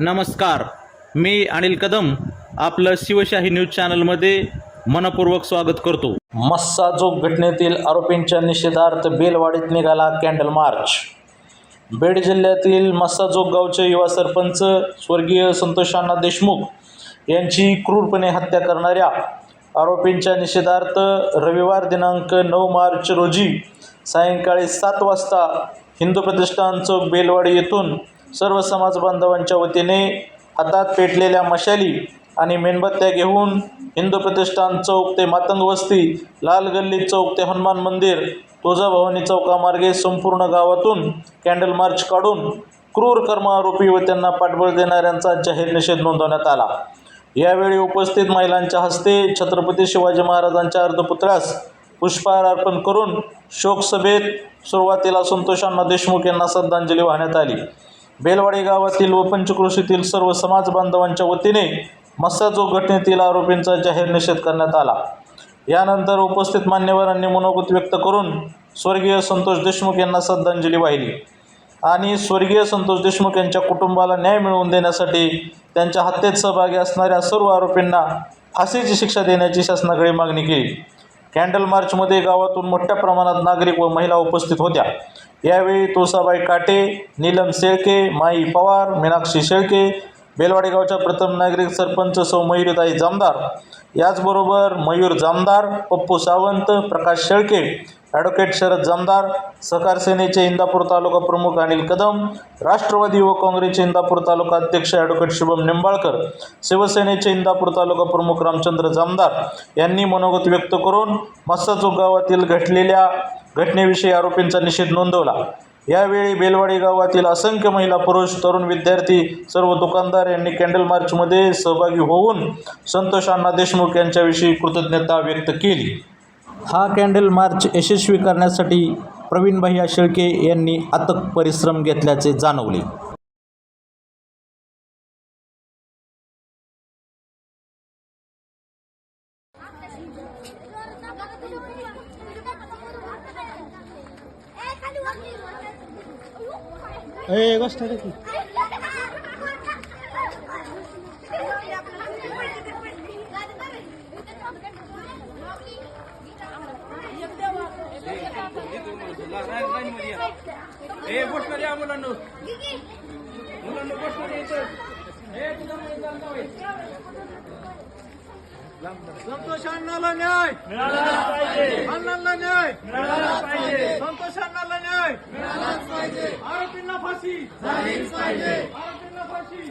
नमस्कार. मी अनिल कदम आपलं शिवशाही न्यूज चॅनलमध्ये मनपूर्वक स्वागत करतो. मस्साजोग घटनेतील आरोपींच्या निषेधार्थ बेलवाडीत निघाला कॅन्डल मार्च. बीड जिल्ह्यातील मस्साजोग गावचे युवा सरपंच स्वर्गीय संतोषांना देशमुख यांची क्रूरपणे हत्या करणाऱ्या आरोपींच्या निषेधार्थ रविवार दिनांक नऊ मार्च रोजी सायंकाळी सात वाजता हिंदू प्रतिष्ठान चौक बेलवाडी येथून सर्व समाज बांधवांच्या वतीने हातात पेटलेल्या मशाली आणि मेणबत्त्या घेऊन हिंदू प्रतिष्ठान चौक ते मातंग वस्ती लाल गल्ली चौक ते हनुमान मंदिर तुळजाभवानी चौकामार्गे संपूर्ण गावातून कॅन्डल मार्च काढून क्रूर कर्मारोपी व त्यांना पाठबळ देणाऱ्यांचा जाहीर निषेध नोंदवण्यात आला. यावेळी उपस्थित महिलांच्या हस्ते छत्रपती शिवाजी महाराजांच्या अर्धपुतळ्यास पुष्पहार अर्पण करून शोकसभेत सुरुवातीला संतोषांना देशमुख यांना श्रद्धांजली वाहण्यात आली. बेलवाडी गावातील व पंचक्रोशीतील सर्व समाज बांधवांच्या वतीने मस्साजोग घटनेतील आरोपींचा जाहीर निषेध करण्यात आला. यानंतर उपस्थित मान्यवरांनी मनोगत व्यक्त करून स्वर्गीय संतोष देशमुख यांना श्रद्धांजली वाहिली आणि स्वर्गीय संतोष देशमुख यांच्या कुटुंबाला न्याय मिळवून देण्यासाठी त्यांच्या हत्येत सहभागी असणाऱ्या सर्व आरोपींना फाशीची शिक्षा देण्याची शासनाकडे मागणी केली. कॅन्डल मार्चमध्ये गावातून मोठ्या प्रमाणात नागरिक व महिला उपस्थित होत्या. यावेळी तुळसाबाई काटे नीलम शेळके माई पवार मीनाक्षी शेळके बेलवाडे गावच्या प्रथम नागरिक सरपंच सौ मयुरीताई जामदार याचबरोबर मयूर जामदार पप्पू सावंत प्रकाश शेळके ॲडव्होकेट शरद जामदार सहकार सेनेचे इंदापूर तालुका प्रमुख अनिल कदम राष्ट्रवादी व काँग्रेसचे इंदापूर तालुका अध्यक्ष ॲडव्होकेट शुभम निंबाळकर शिवसेनेचे इंदापूर तालुका प्रमुख रामचंद्र जामदार यांनी मनोगत व्यक्त करून मस्ताचूक गावातील घडलेल्या घटनेविषयी आरोपींचा निषेध नोंदवला. यावेळी बेलवाडी गावातील असंख्य महिला पुरुष तरुण विद्यार्थी सर्व दुकानदार यांनी कॅन्डल मार्चमध्ये सहभागी होऊन संतोष अण्णा देशमुख यांच्याविषयी कृतज्ञता व्यक्त केली. हा कॅन्डल मार्च यशस्वी करण्यासाठी प्रवीण भैया शेळके यांनी अथक परिश्रम घेतल्याचे जाणवले. ए ए गोष्ट या मुलांना. मुलांना गोष्ट. संतोष अण्णाला न्याय. अण्णाला न्याय. संतोष अण्णाला न्याय. आरोपींना फाशी. आरोपींना फाशी.